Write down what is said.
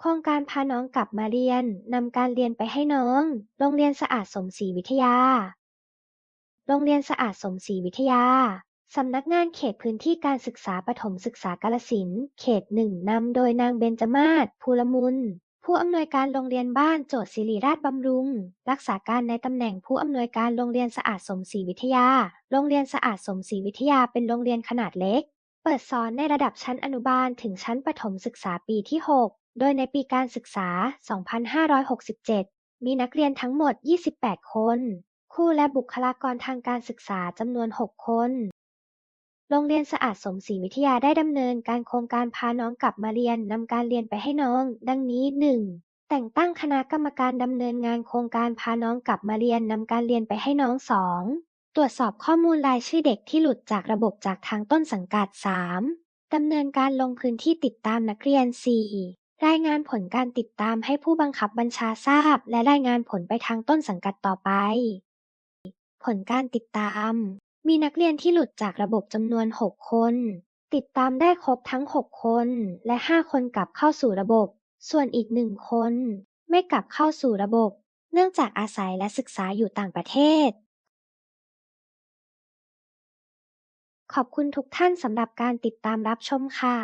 โครงการพาน้องกลับมาเรียน นำการเรียนไปให้น้อง โรงเรียนสะอาดสมศรีวิทยา โรงเรียนสะอาดสมศรีวิทยา สำนักงานเขตพื้นที่การศึกษาประถมศึกษากาฬสินเขตหนึ่งนำโดยนางเบญจมาศภูลมุลผู้อำนวยการโรงเรียนบ้านโจทย์ศิริราชบำรุง รักษาการในตำแหน่งผู้อำนวยการโรงเรียนสะอาดสมศรีวิทยา โรงเรียนสะอาดสมศรีวิทยาเป็นโรงเรียนขนาดเล็ก เปิดสอนในระดับชั้นอนุบาลถึงชั้นประถมศึกษาปีที่ 6 โดยในปีการศึกษา 2567 มีนักเรียนทั้งหมด 28 คน ครูและบุคลากรทางการศึกษาจำนวน 6 คน โรงเรียนสะอาดสมศรีวิทยาได้ดำเนินการโครงการพาน้องกลับมาเรียนนำการเรียนไปให้น้อง ดังนี้ 1. แต่งตั้งคณะกรรมการดำเนินงานโครงการพาน้องกลับมาเรียนนำการเรียนไปให้น้อง 2. ตรวจสอบข้อมูลรายชื่อเด็กที่หลุดจากระบบจากทางต้นสังกัด 3. ดำเนินการลงพื้นที่ติดตามนักเรียน 4. รายงานผลการติดตามให้ผู้บังคับบัญชาทราบ และรายงานผลไปทางต้นสังกัดต่อไป ผลการติดตาม มีนักเรียนที่หลุดจากระบบจำนวน 6 คน ติดตามได้ครบทั้ง 6 คน และ 5 คนกลับเข้าสู่ระบบ ส่วนอีก1คน ไม่กลับเข้าสู่ระบบ เนื่องจากอาศัยและศึกษาอยู่ต่างประเทศ ขอบคุณทุกท่านสำหรับการติดตามรับชมค่ะ